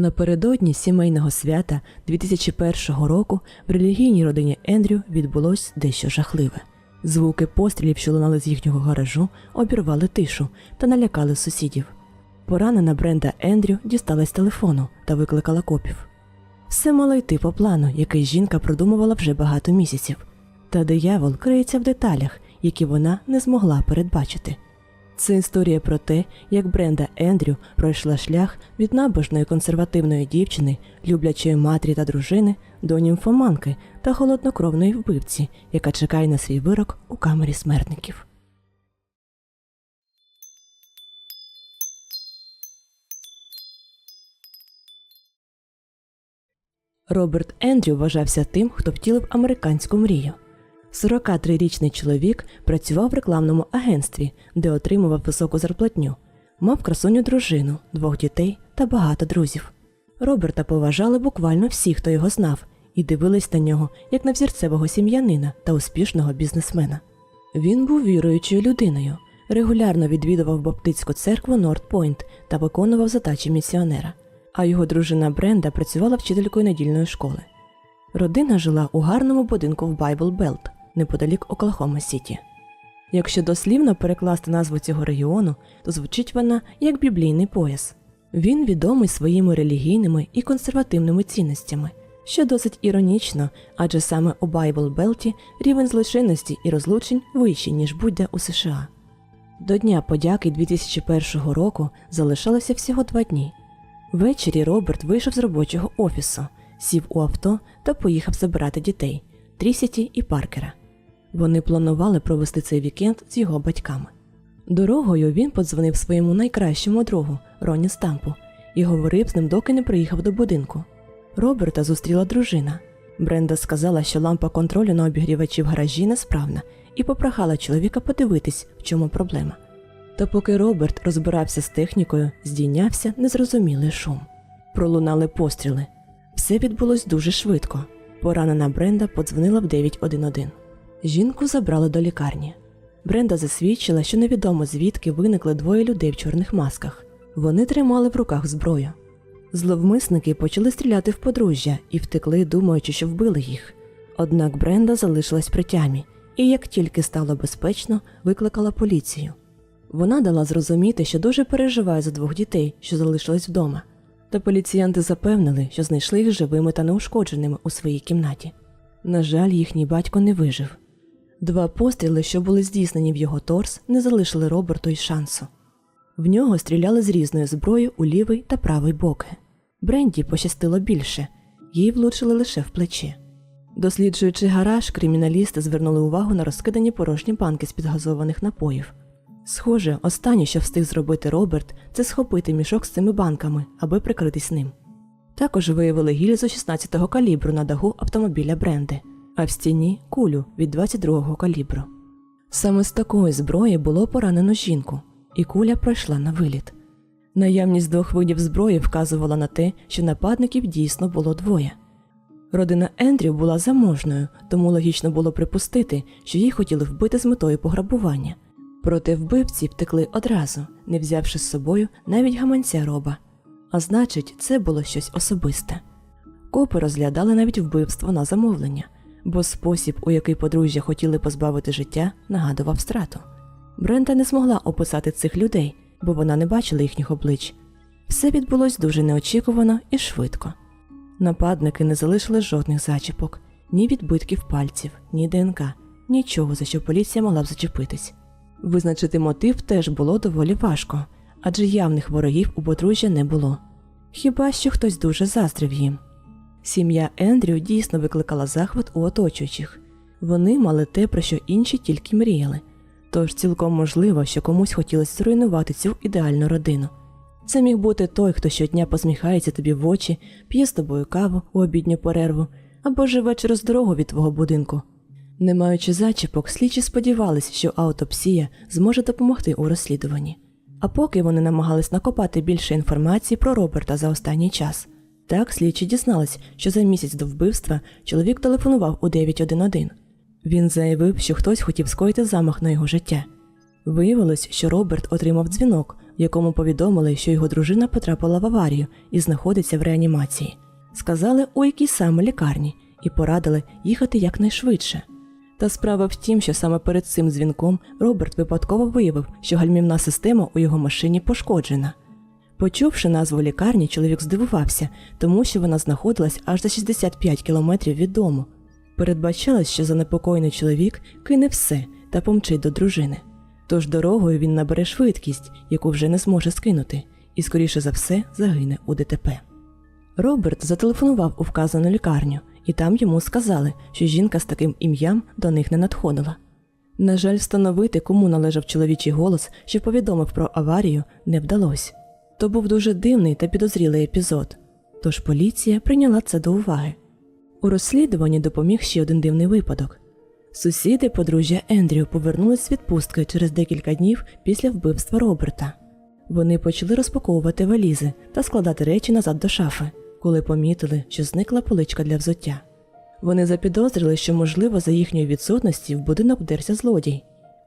Напередодні сімейного свята 2001 року в релігійній родині Ендрю відбулось дещо жахливе. Звуки пострілів, що лунали з їхнього гаражу, обірвали тишу та налякали сусідів. Поранена Бренда Ендрю дісталась телефону та викликала копів. Все мало йти по плану, який жінка продумувала вже багато місяців. Та диявол криється в деталях, які вона не змогла передбачити. Це історія про те, як Бренда Ендрю пройшла шлях від набожної консервативної дівчини, люблячої матері та дружини, до німфоманки та холоднокровної вбивці, яка чекає на свій вирок у камері смертників. Роберт Ендрю вважався тим, хто втілив американську мрію. 43-річний чоловік працював в рекламному агентстві, де отримував високу зарплатню, мав красуню дружину, двох дітей та багато друзів. Роберта поважали буквально всі, хто його знав, і дивились на нього як на взірцевого сім'янина та успішного бізнесмена. Він був віруючою людиною, регулярно відвідував баптистську церкву Норт-Пойнт та виконував задачі місіонера. А його дружина Бренда працювала вчителькою недільної школи. Родина жила у гарному будинку в Байбл Белт, неподалік Оклахома Сіті. Якщо дослівно перекласти назву цього регіону, то звучить вона як біблійний пояс. Він відомий своїми релігійними і консервативними цінностями, що досить іронічно, адже саме у Байбл Белті рівень злочинності і розлучень вищий, ніж будь-де у США. До Дня подяки 2001 року залишалося всього два дні. Ввечері Роберт вийшов з робочого офісу, сів у авто та поїхав забирати дітей Трісіті і Паркера. Вони планували провести цей вікенд з його батьками. Дорогою він подзвонив своєму найкращому другу Роні Стампу і говорив з ним, доки не приїхав до будинку. Роберта зустріла дружина. Бренда сказала, що лампа контролю на обігрівачі в гаражі несправна, і попрохала чоловіка подивитись, в чому проблема. Та поки Роберт розбирався з технікою, здійнявся незрозумілий шум. Пролунали постріли. Все відбулось дуже швидко. Поранена Бренда подзвонила в 911. Жінку забрали до лікарні. Бренда засвідчила, що невідомо звідки виникли двоє людей в чорних масках. Вони тримали в руках зброю. Зловмисники почали стріляти в подружжя і втекли, думаючи, що вбили їх. Однак Бренда залишилась при тямі і, як тільки стало безпечно, викликала поліцію. Вона дала зрозуміти, що дуже переживає за двох дітей, що залишились вдома. Та поліціянти запевнили, що знайшли їх живими та неушкодженими у своїй кімнаті. На жаль, їхній батько не вижив. Два постріли, що були здійснені в його торс, не залишили Роберту й шансу. В нього стріляли з різної зброї у лівий та правий боки. Бренді пощастило більше, їй влучили лише в плече. Досліджуючи гараж, криміналісти звернули увагу на розкидані порожні банки з підгазованих напоїв. Схоже, останнє, що встиг зробити Роберт, це схопити мішок з цими банками, аби прикритись ним. Також виявили гільзу 16-го калібру на даху автомобіля Бренди, а в стіні кулю від 22-го калібру. Саме з такої зброї було поранено жінку, і куля пройшла на виліт. Наявність двох видів зброї вказувала на те, що нападників дійсно було двоє. Родина Ендрю була заможною, тому логічно було припустити, що її хотіли вбити з метою пограбування. Проте вбивці втекли одразу, не взявши з собою навіть гаманця роба. А значить, це було щось особисте. Копи розглядали навіть вбивство на замовлення, бо спосіб, у який подружжя хотіли позбавити життя, нагадував страту. Бренда не змогла описати цих людей, бо вона не бачила їхніх облич. Все відбулось дуже неочікувано і швидко. Нападники не залишили жодних зачіпок, ні відбитків пальців, ні ДНК, нічого, за що поліція могла б зачепитись. Визначити мотив теж було доволі важко, адже явних ворогів у подружжя не було. Хіба що хтось дуже заздрив їм. Сім'я Ендрю дійсно викликала захват у оточуючих. Вони мали те, про що інші тільки мріяли. Тож цілком можливо, що комусь хотілося зруйнувати цю ідеальну родину. Це міг бути той, хто щодня посміхається тобі в очі, п'є з тобою каву у обідню перерву або живе через дорогу від твого будинку. Не маючи зачіпок, слідчі сподівалися, що аутопсія зможе допомогти у розслідуванні. А поки вони намагались накопати більше інформації про Роберта за останній час. Так слідчі дізнались, що за місяць до вбивства чоловік телефонував у 911. Він заявив, що хтось хотів скоїти замах на його життя. Виявилось, що Роберт отримав дзвінок, в якому повідомили, що його дружина потрапила в аварію і знаходиться в реанімації. Сказали, у якій саме лікарні, і порадили їхати якнайшвидше. Та справа в тім, що саме перед цим дзвінком Роберт випадково виявив, що гальмівна система у його машині пошкоджена. Почувши назву лікарні, чоловік здивувався, тому що вона знаходилась аж за 65 кілометрів від дому. Передбачалось, що занепокоєний чоловік кине все та помчить до дружини. Тож дорогою він набере швидкість, яку вже не зможе скинути, і, скоріше за все, загине у ДТП. Роберт зателефонував у вказану лікарню, і там йому сказали, що жінка з таким ім'ям до них не надходила. На жаль, встановити, кому належав чоловічий голос, що повідомив про аварію, не вдалося. То був дуже дивний та підозрілий епізод, тож поліція прийняла це до уваги. У розслідуванні допоміг ще один дивний випадок. Сусіди подружжя Ендрю повернулись з відпустки через декілька днів після вбивства Роберта. Вони почали розпаковувати валізи та складати речі назад до шафи, коли помітили, що зникла поличка для взуття. Вони запідозрили, що, можливо, за їхньої відсутності в будинок вдерся злодій.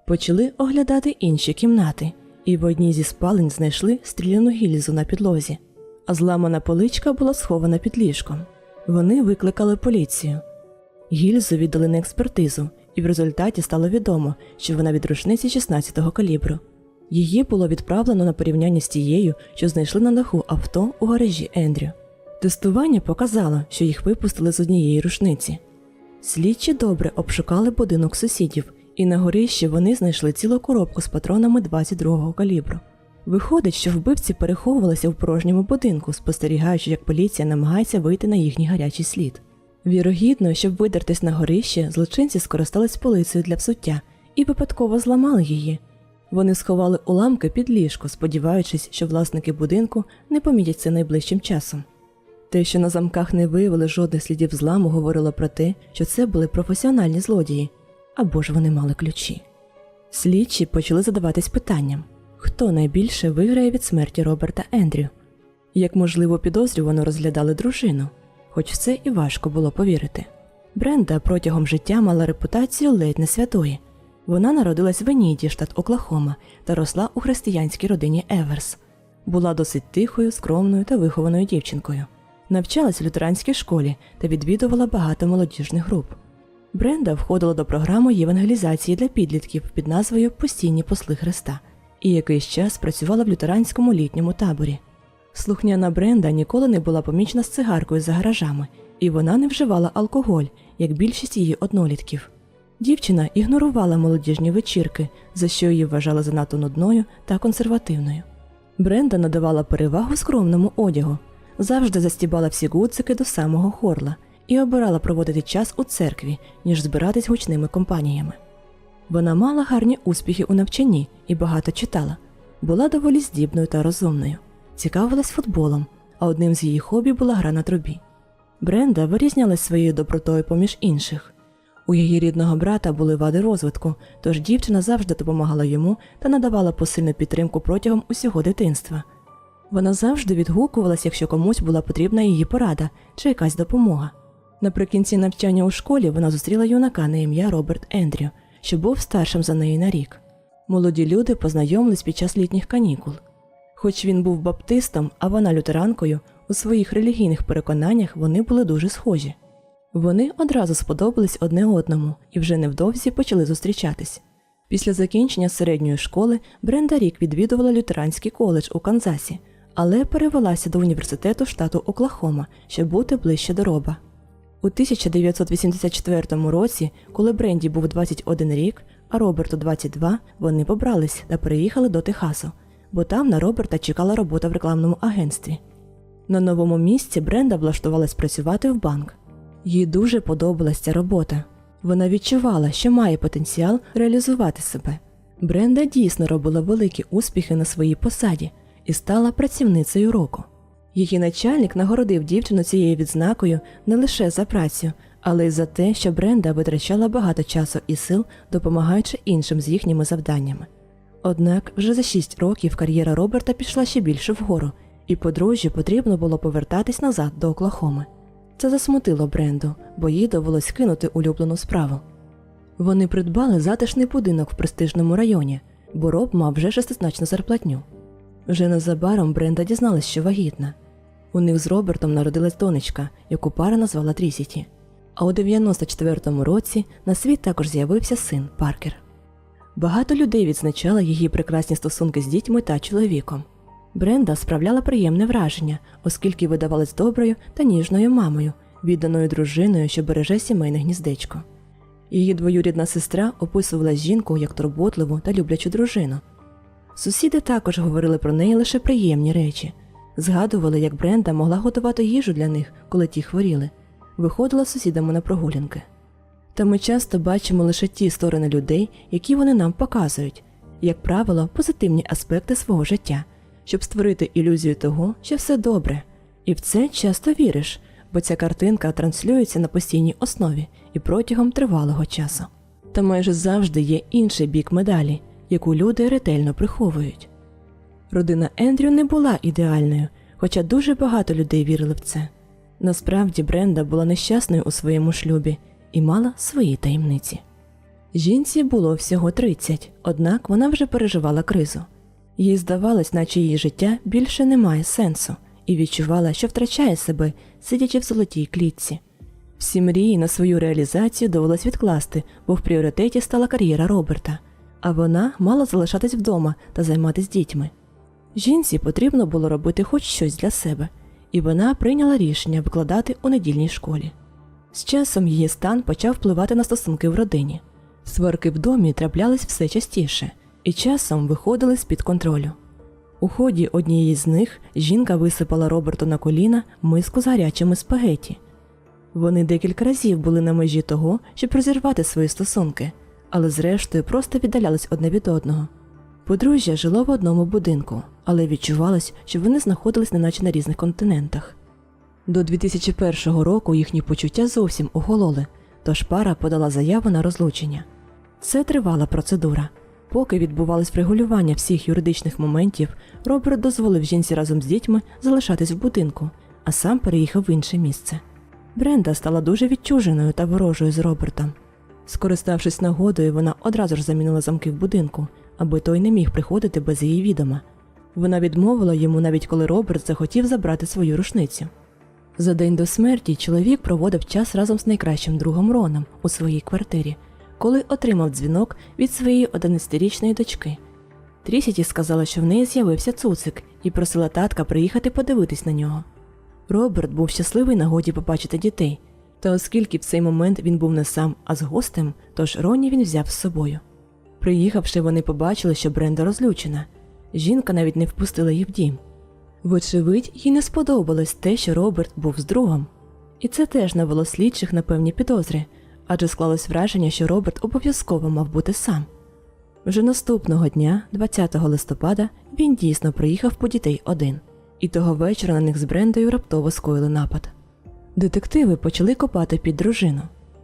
Почали оглядати інші кімнати, і в одній зі спалень знайшли стріляну гільзу на підлозі, а зламана поличка була схована під ліжком. Вони викликали поліцію. Гільзу віддали на експертизу, і в результаті стало відомо, що вона від рушниці 16-го калібру. Її було відправлено на порівняння з тією, що знайшли на даху авто у гаражі Ендрю. Тестування показало, що їх випустили з однієї рушниці. Слідчі добре обшукали будинок сусідів, і на горищі вони знайшли цілу коробку з патронами 22-го калібру. Виходить, що вбивці переховувалися в порожньому будинку, спостерігаючи, як поліція намагається вийти на їхній гарячий слід. Вірогідно, щоб видертись на горище, злочинці скористались полицею для взуття і випадково зламали її. Вони сховали уламки під ліжко, сподіваючись, що власники будинку не помітять це найближчим часом. Те, що на замках не виявили жодних слідів зламу, говорило про те, що це були професіональні злодії, або ж вони мали ключі. Слідчі почали задаватись питанням, хто найбільше виграє від смерті Роберта Ендрю. Як можливо підозрювано розглядали дружину, хоч в це і важко було повірити. Бренда протягом життя мала репутацію ледь не святої. Вона народилась в Еніді, штат Оклахома, та росла у християнській родині Еверс. Була досить тихою, скромною та вихованою дівчинкою. Навчалась в лютеранській школі та відвідувала багато молодіжних груп. Бренда входила до програми євангелізації для підлітків під назвою Постійні посли Христа і якийсь час працювала в лютеранському літньому таборі. Слухняна Бренда ніколи не була помічена з цигаркою за гаражами, і вона не вживала алкоголь, як більшість її однолітків. Дівчина ігнорувала молодіжні вечірки, за що її вважали занадто нудною та консервативною. Бренда надавала перевагу скромному одягу, завжди застібала всі гудзики до самого хорла і обирала проводити час у церкві, ніж збиратись гучними компаніями. Вона мала гарні успіхи у навчанні і багато читала, була доволі здібною та розумною, цікавилась футболом, а одним з її хобі була гра на трубі. Бренда вирізнялась своєю добротою поміж інших. У її рідного брата були вади розвитку, тож дівчина завжди допомагала йому та надавала посильну підтримку протягом усього дитинства. Вона завжди відгукувалась, якщо комусь була потрібна її порада чи якась допомога. Наприкінці навчання у школі вона зустріла юнака на ім'я Роберт Ендрю, що був старшим за неї на рік. Молоді люди познайомились під час літніх канікул. Хоч він був баптистом, а вона лютеранкою, у своїх релігійних переконаннях вони були дуже схожі. Вони одразу сподобались одне одному і вже невдовзі почали зустрічатись. Після закінчення середньої школи Бренда Рік відвідувала лютеранський коледж у Канзасі, але перевелася до університету штату Оклахома, щоб бути ближче до роба. У 1984 році, коли Бренді був 21 рік, а Роберту 22, вони побрались та переїхали до Техасу, бо там на Роберта чекала робота в рекламному агентстві. На новому місці Бренда влаштувалась працювати в банк. Їй дуже подобалась ця робота. Вона відчувала, що має потенціал реалізувати себе. Бренда дійсно робила великі успіхи на своїй посаді і стала працівницею року. Її начальник нагородив дівчину цією відзнакою не лише за працю, але й за те, що Бренда витрачала багато часу і сил, допомагаючи іншим з їхніми завданнями. Однак вже за шість років кар'єра Роберта пішла ще більше вгору, і подружжю потрібно було повертатись назад до Оклахоми. Це засмутило Бренду, бо їй довелось кинути улюблену справу. Вони придбали затишний будинок в престижному районі, бо Роб мав вже шестизначну зарплатню. Вже незабаром Бренда дізналась, що вагітна. У них з Робертом народилась донечка, яку пара назвала Трісіті. А у 94-му році на світ також з'явився син Паркер. Багато людей відзначали її прекрасні стосунки з дітьми та чоловіком. Бренда справляла приємне враження, оскільки видавалась доброю та ніжною мамою, відданою дружиною, що береже сімейне гніздечко. Її двоюрідна сестра описувала жінку як турботливу та люблячу дружину. Сусіди також говорили про неї лише приємні речі, згадували, як Бренда могла готувати їжу для них, коли ті хворіли, виходила з сусідами на прогулянки. Та ми часто бачимо лише ті сторони людей, які вони нам показують, як правило, позитивні аспекти свого життя, щоб створити ілюзію того, що все добре. І в це часто віриш, бо ця картинка транслюється на постійній основі і протягом тривалого часу. Та майже завжди є інший бік медалі, яку люди ретельно приховують. Родина Ендрю не була ідеальною, хоча дуже багато людей вірили в це. Насправді Бренда була нещасною у своєму шлюбі і мала свої таємниці. Жінці було всього 30, однак вона вже переживала кризу. Їй здавалось, наче її життя більше не має сенсу, і відчувала, що втрачає себе, сидячи в золотій клітці. Всі мрії на свою реалізацію довелось відкласти, бо в пріоритеті стала кар'єра Роберта, а вона мала залишатись вдома та займатися дітьми. Жінці потрібно було робити хоч щось для себе, і вона прийняла рішення викладати у недільній школі. З часом її стан почав впливати на стосунки в родині. Сварки в домі траплялись все частіше і часом виходили з-під контролю. У ході однієї з них жінка висипала Роберту на коліна миску з гарячими спагеті. Вони декілька разів були на межі того, щоб розірвати свої стосунки, але зрештою просто віддалялись одне від одного. Подружжя жило в одному будинку, але відчувалось, що вони знаходились неначе на різних континентах. До 2001 року їхні почуття зовсім огололи, тож пара подала заяву на розлучення. Це тривала процедура. Поки відбувалось врегулювання всіх юридичних моментів, Роберт дозволив жінці разом з дітьми залишатись в будинку, а сам переїхав в інше місце. Бренда стала дуже відчуженою та ворожою з Робертом. Скориставшись нагодою, вона одразу ж замінила замки в будинку, аби той не міг приходити без її відома. Вона відмовила йому навіть коли Роберт захотів забрати свою рушницю. За день до смерті чоловік проводив час разом з найкращим другом Роном у своїй квартирі, коли отримав дзвінок від своєї 11-річної дочки. Трісіті сказала, що в неї з'явився цуцик і просила татка приїхати подивитись на нього. Роберт був щасливий нагоді побачити дітей, та оскільки в цей момент він був не сам, а з гостем, тож Роні він взяв з собою. Приїхавши, вони побачили, що Бренда розлючена. Жінка навіть не впустила їх в дім. Вочевидь, їй не сподобалось те, що Роберт був з другом. І це теж навело слідчих на певні підозри, адже склалось враження, що Роберт обов'язково мав бути сам. Вже наступного дня, 20 листопада, він дійсно приїхав по дітей один, і того вечора на них з Брендою раптово скоїли напад. Детективи почали копати під дружину.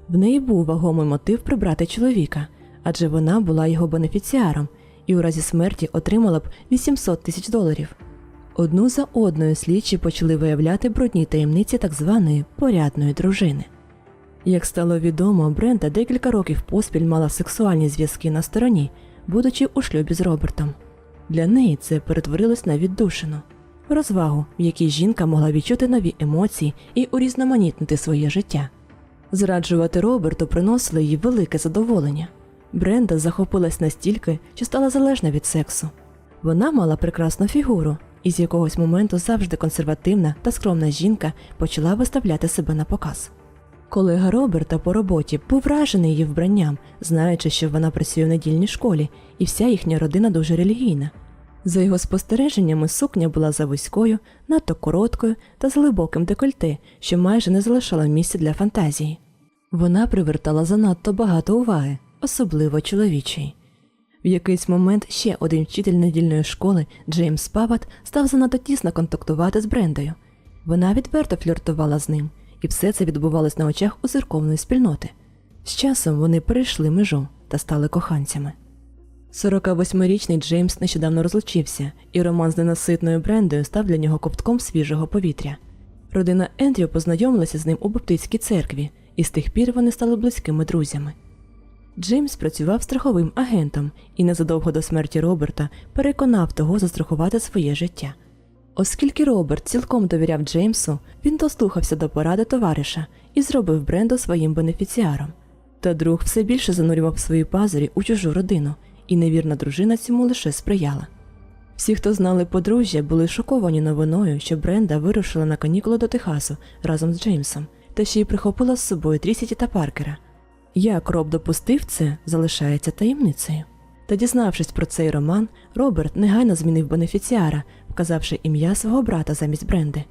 В неї був вагомий мотив прибрати чоловіка, адже вона була його бенефіціаром і у разі смерті отримала б 800 тисяч доларів. Одну за одною слідчі почали виявляти брудні таємниці так званої порядної дружини. Як стало відомо, Бренда декілька років поспіль мала сексуальні зв'язки на стороні, будучи у шлюбі з Робертом. Для неї це перетворилось на віддушину, розвагу, в якій жінка могла відчути нові емоції і урізноманітнити своє життя. Зраджувати Роберту приносило їй велике задоволення. Бренда захопилась настільки, що стала залежна від сексу. Вона мала прекрасну фігуру, і з якогось моменту завжди консервативна та скромна жінка почала виставляти себе на показ. Колега Роберта по роботі був вражений її вбранням, знаючи, що вона працює в недільній школі, і вся їхня родина дуже релігійна. За його спостереженнями, сукня була завузькою, надто короткою та з глибоким декольте, що майже не залишала місця для фантазії. Вона привертала занадто багато уваги, особливо чоловічої. В якийсь момент ще один вчитель недільної школи Джеймс Пават став занадто тісно контактувати з Брендою. Вона відверто фліртувала з ним, і все це відбувалось на очах у церковної спільноти. З часом вони перейшли межу та стали коханцями. 48-річний Джеймс нещодавно розлучився, і роман з ненаситною Брендою став для нього ковтком свіжого повітря. Родина Ендрю познайомилася з ним у Баптистській церкві, і з тих пір вони стали близькими друзями. Джеймс працював страховим агентом і незадовго до смерті Роберта переконав того застрахувати своє життя. Оскільки Роберт цілком довіряв Джеймсу, він дослухався до поради товариша і зробив Бренду своїм бенефіціаром. Та друг все більше занурював свої пазурі у чужу родину, і невірна дружина цьому лише сприяла. Всі, хто знали подружжя, були шоковані новиною, що Бренда вирушила на канікули до Техасу разом з Джеймсом, та ще й прихопила з собою Трісіті та Паркера. Як Роб допустив це, залишається таємницею. Та дізнавшись про цей роман, Роберт негайно змінив бенефіціара, вказавши ім'я свого брата замість Бренди.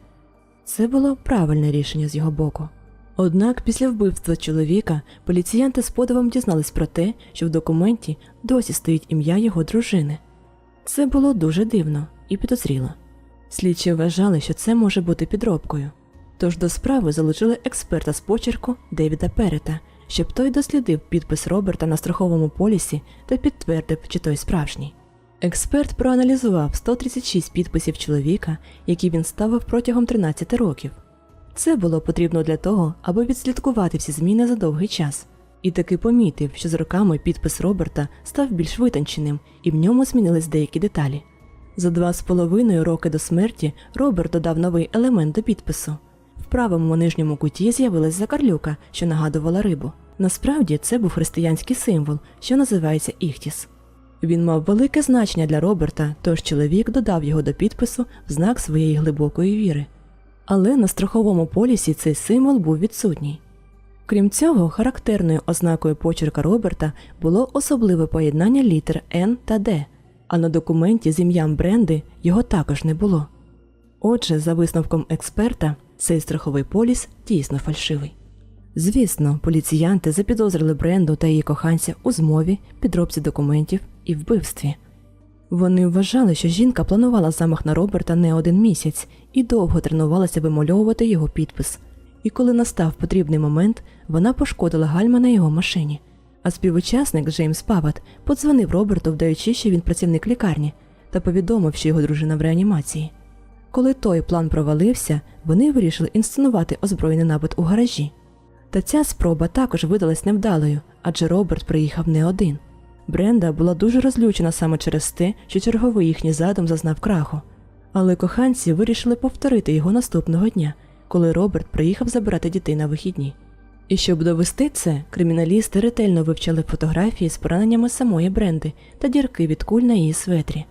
Це було правильне рішення з його боку. Однак після вбивства чоловіка поліціянти з подивом дізнались про те, що в документі досі стоїть ім'я його дружини. Це було дуже дивно і підозріло. Слідчі вважали, що це може бути підробкою. Тож до справи залучили експерта з почерку Девіда Перета, щоб той дослідив підпис Роберта на страховому полісі та підтвердив, чи той справжній. Експерт проаналізував 136 підписів чоловіка, які він ставив протягом 13 років. Це було потрібно для того, аби відслідкувати всі зміни за довгий час. І таки помітив, що з роками підпис Роберта став більш витонченим, і в ньому змінились деякі деталі. За два з половиною роки до смерті Роберт додав новий елемент до підпису. Правому нижньому куті з'явилась закарлюка, що нагадувала рибу. Насправді це був християнський символ, що називається Іхтіс. Він мав велике значення для Роберта, тож чоловік додав його до підпису в знак своєї глибокої віри. Але на страховому полісі цей символ був відсутній. Крім цього, характерною ознакою почерка Роберта було особливе поєднання літер Н та Д, а на документі з ім'ям Бренди його також не було. Отже, за висновком експерта, цей страховий поліс дійсно фальшивий. Звісно, поліціянти запідозрили Бренду та її коханця у змові, підробці документів і вбивстві. Вони вважали, що жінка планувала замах на Роберта не один місяць і довго тренувалася вимальовувати його підпис. І коли настав потрібний момент, вона пошкодила гальма на його машині. А співучасник Джеймс Пават подзвонив Роберту, вдаючи, що він працівник лікарні, та повідомив, що його дружина в реанімації. Коли той план провалився, вони вирішили інсценувати озброєний напад у гаражі. Та ця спроба також видалась невдалою, адже Роберт приїхав не один. Бренда була дуже розлючена саме через те, що черговий їхній задум зазнав краху. Але коханці вирішили повторити його наступного дня, коли Роберт приїхав забирати дітей на вихідні. І щоб довести це, криміналісти ретельно вивчали фотографії з пораненнями самої Бренди та дірки від куль на її светрі.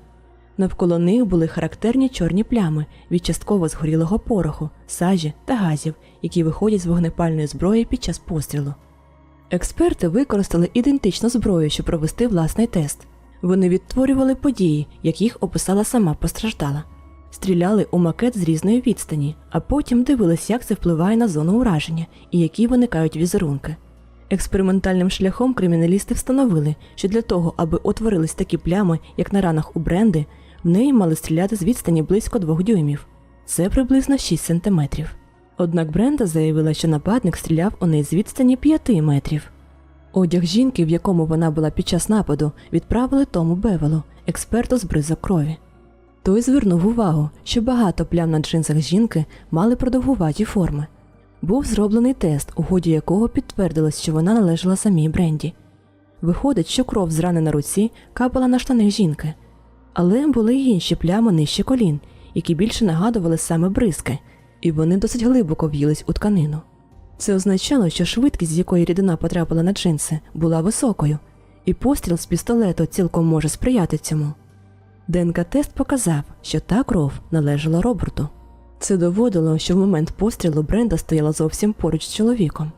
Навколо них були характерні чорні плями від частково згорілого пороху, сажі та газів, які виходять з вогнепальної зброї під час пострілу. Експерти використали ідентичну зброю, щоб провести власний тест. Вони відтворювали події, як їх описала сама постраждала. Стріляли у макет з різної відстані, а потім дивились, як це впливає на зону ураження і які виникають візерунки. Експериментальним шляхом криміналісти встановили, що для того, аби утворились такі плями, як на ранах у бренди, в неї мали стріляти з відстані близько двох дюймів. Це приблизно 6 сантиметрів. Однак Бренда заявила, що нападник стріляв у неї з відстані 5 метрів. Одяг жінки, в якому вона була під час нападу, відправили Тому Бевелу, експерту з бризок крові. Той звернув увагу, що багато плям на джинсах жінки мали продовгуваті форми. Був зроблений тест, у ході якого підтвердилось, що вона належала самій Бренді. Виходить, що кров з рани на руці капала на штани жінки, але були й інші плями нижче колін, які більше нагадували саме бризки, і вони досить глибоко в'їлись у тканину. Це означало, що швидкість, з якої рідина потрапила на джинси, була високою, і постріл з пістолету цілком може сприяти цьому. ДНК-тест показав, що та кров належала Роберту. Це доводило, що в момент пострілу Бренда стояла зовсім поруч з чоловіком.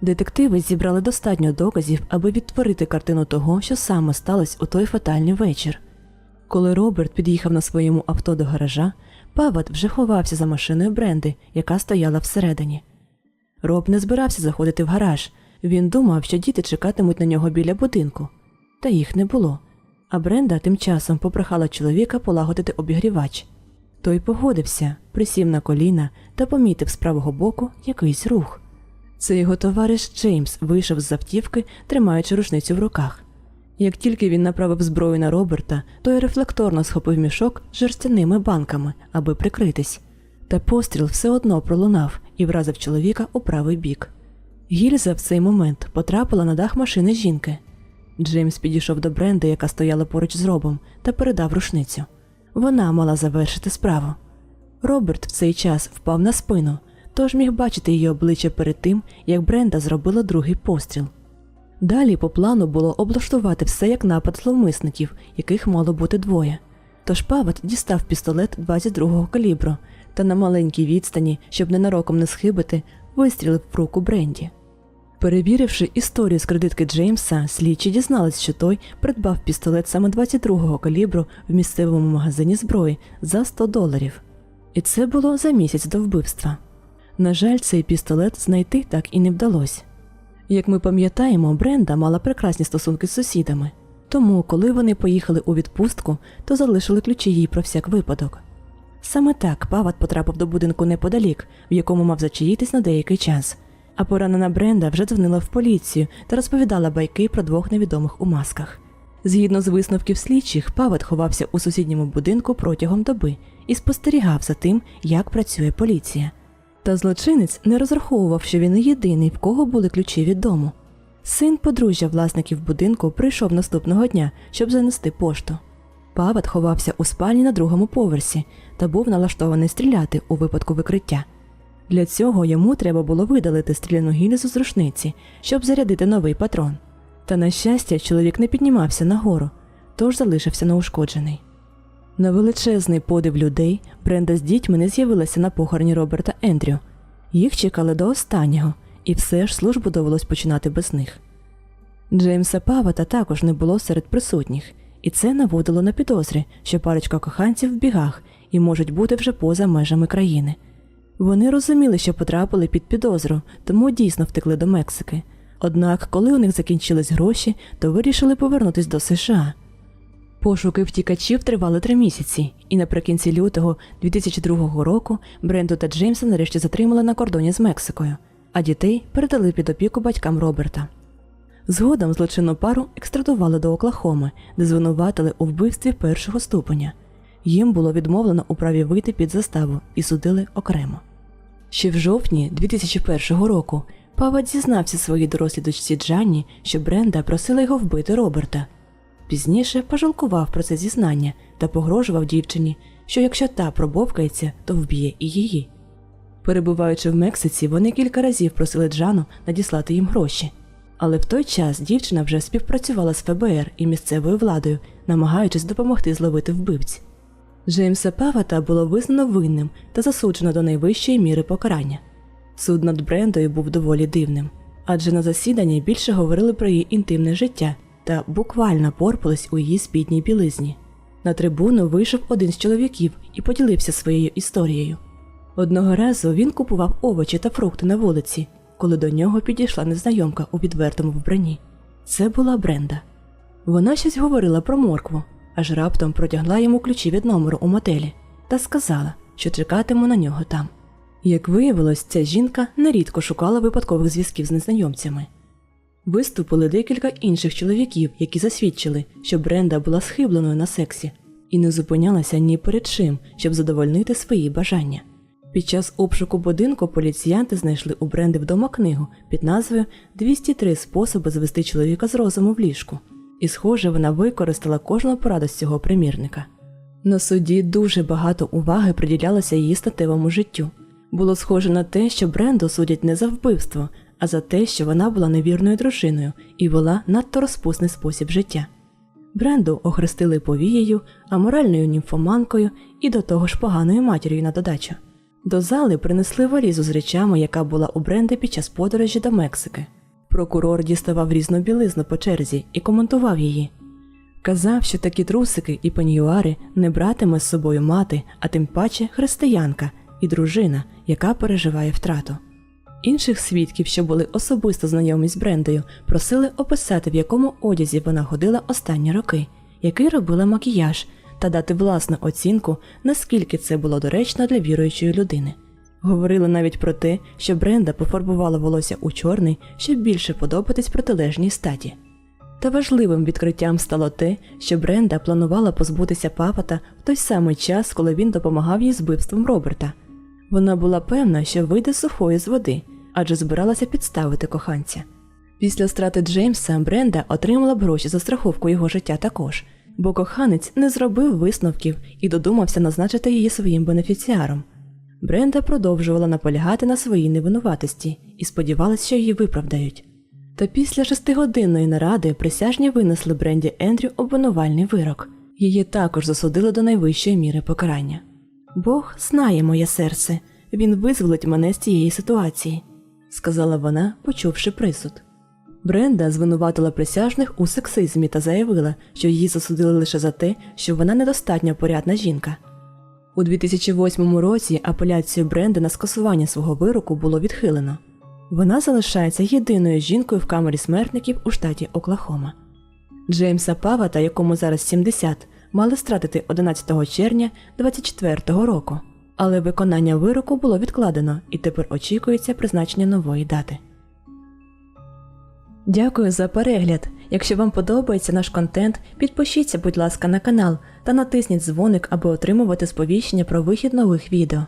Детективи зібрали достатньо доказів, аби відтворити картину того, що саме сталося у той фатальний вечір. Коли Роберт під'їхав на своєму авто до гаража, Пават вже ховався за машиною Бренди, яка стояла всередині. Роб не збирався заходити в гараж. Він думав, що діти чекатимуть на нього біля будинку, та їх не було. А Бренда тим часом попрохала чоловіка полагодити обігрівач. Той погодився, присів на коліна та помітив з правого боку якийсь рух. Це його товариш Джеймс вийшов з автівки, тримаючи рушницю в руках. Як тільки він направив зброю на Роберта, той рефлекторно схопив мішок з жерстяними банками, аби прикритись. Та постріл все одно пролунав і вразив чоловіка у правий бік. Гільза в цей момент потрапила на дах машини жінки. Джеймс підійшов до Бренди, яка стояла поруч з робом, та передав рушницю. Вона мала завершити справу. Роберт в цей час впав на спину, тож міг бачити її обличчя перед тим, як Бренда зробила другий постріл. Далі по плану було облаштувати все як напад зловмисників, яких мало бути двоє. Тож Пават дістав пістолет 22-го калібру та на маленькій відстані, щоб ненароком не схибити, вистрілив в руку Бренді. Перевіривши історію з кредитки Джеймса, слідчі дізнались, що той придбав пістолет саме 22-го калібру в місцевому магазині зброї за 100 доларів. І це було за місяць до вбивства. На жаль, цей пістолет знайти так і не вдалося. Як ми пам'ятаємо, Бренда мала прекрасні стосунки з сусідами, тому, коли вони поїхали у відпустку, то залишили ключі їй про всяк випадок. Саме так Пават потрапив до будинку неподалік, в якому мав зачаїтись на деякий час. А поранена Бренда вже дзвонила в поліцію та розповідала байки про двох невідомих у масках. Згідно з висновків слідчих, Пават ховався у сусідньому будинку протягом доби і спостерігав за тим, як працює поліція. Та злочинець не розраховував, що він єдиний, в кого були ключі від дому. Син подружжя власників будинку прийшов наступного дня, щоб занести пошту. Пават ховався у спальні на другому поверсі та був налаштований стріляти у випадку викриття. Для цього йому треба було видалити стріляну гільзу з рушниці, щоб зарядити новий патрон. Та, на щастя, чоловік не піднімався нагору, тож залишився неушкоджений. На величезний подив людей Бренда з дітьми не з'явилася на похороні Роберта Ендрю. Їх чекали до останнього, і все ж службу довелось починати без них. Джеймса Павата також не було серед присутніх, і це наводило на підозри, що парочка коханців в бігах і можуть бути вже поза межами країни. Вони розуміли, що потрапили під підозру, тому дійсно втекли до Мексики. Однак, коли у них закінчились гроші, то вирішили повернутись до США. Пошуки втікачів тривали три місяці, і наприкінці лютого 2002 року Бренду та Джеймса нарешті затримали на кордоні з Мексикою, а дітей передали під опіку батькам Роберта. Згодом злочинну пару екстрадували до Оклахоми, де звинуватили у вбивстві першого ступеня. Їм було відмовлено у праві вийти під заставу і судили окремо. Ще в жовтні 2001 року Пават зізнався своїй дорослій дочці Джанні, що Бренда просила його вбити Роберта. Пізніше пожалкував про це зізнання та погрожував дівчині, що якщо та пробовкається, то вб'є і її. Перебуваючи в Мексиці, вони кілька разів просили Джану надіслати їм гроші. Але в той час дівчина вже співпрацювала з ФБР і місцевою владою, намагаючись допомогти зловити вбивць. Джеймса Павата було визнано винним та засуджено до найвищої міри покарання. Суд над Брендою був доволі дивним, адже на засіданні більше говорили про її інтимне життя та буквально порпались у її спідній білизні. На трибуну вийшов один з чоловіків і поділився своєю історією. Одного разу він купував овочі та фрукти на вулиці, коли до нього підійшла незнайомка у відвертому вбранні. Це була Бренда. Вона щось говорила про моркву, аж раптом протягла йому ключі від номеру у мотелі та сказала, що чекатиме на нього там. Як виявилось, ця жінка нерідко шукала випадкових зв'язків з незнайомцями. Виступили декілька інших чоловіків, які засвідчили, що Бренда була схибленою на сексі і не зупинялася ні перед чим, щоб задовольнити свої бажання. Під час обшуку будинку поліціянти знайшли у Бренди вдома книгу під назвою «203 способи звести чоловіка з розуму в ліжку. І, схоже, вона використала кожну пораду з цього примірника. На суді дуже багато уваги приділялося її статевому життю. Було схоже на те, що Бренду судять не за вбивство, а за те, що вона була невірною дружиною і вела надто розпусний спосіб життя. Бренду охрестили повією, аморальною німфоманкою і до того ж поганою матір'ю на додачу. До зали принесли валізу з речами, яка була у Бренди під час подорожі до Мексики. Прокурор діставав різну білизну по черзі і коментував її. Казав, що такі трусики і пеньюари не братиме з собою мати, а тим паче християнка і дружина, яка переживає втрату. Інших свідків, що були особисто знайомі з Брендою, просили описати, в якому одязі вона ходила останні роки, який робила макіяж, та дати власну оцінку, наскільки це було доречно для віруючої людини. Говорили навіть про те, що Бренда пофарбувала волосся у чорний, щоб більше подобатись протилежній статі. Та важливим відкриттям стало те, що Бренда планувала позбутися папата в той самий час, коли він допомагав їй з вбивством Роберта. Вона була певна, що вийде сухою з води, адже збиралася підставити коханця. Після страти Джеймса Бренда отримала б гроші за страховку його життя також, бо коханець не зробив висновків і додумався назначити її своїм бенефіціаром. Бренда продовжувала наполягати на своїй невинуватості і сподівалась, що її виправдають. Та після шестигодинної наради присяжні винесли Бренді Ендрю обвинувальний вирок. Її також засудили до найвищої міри покарання. Бог знає моє серце, він визволить мене з цієї ситуації, сказала вона, почувши присуд. Бренда звинуватила присяжних у сексизмі та заявила, що її засудили лише за те, що вона недостатньо порядна жінка. У 2008 році апеляцію Бренди на скасування свого вироку було відхилено. Вона залишається єдиною жінкою в камері смертників у штаті Оклахома. Джеймса Павата, якому зараз 70, мали стратити 11 червня 24 року, але виконання вироку було відкладено і тепер очікується призначення нової дати. Дякую за перегляд. Якщо вам подобається наш контент, підпишіться, будь ласка, на канал та натисніть дзвоник, аби отримувати сповіщення про вихід нових відео.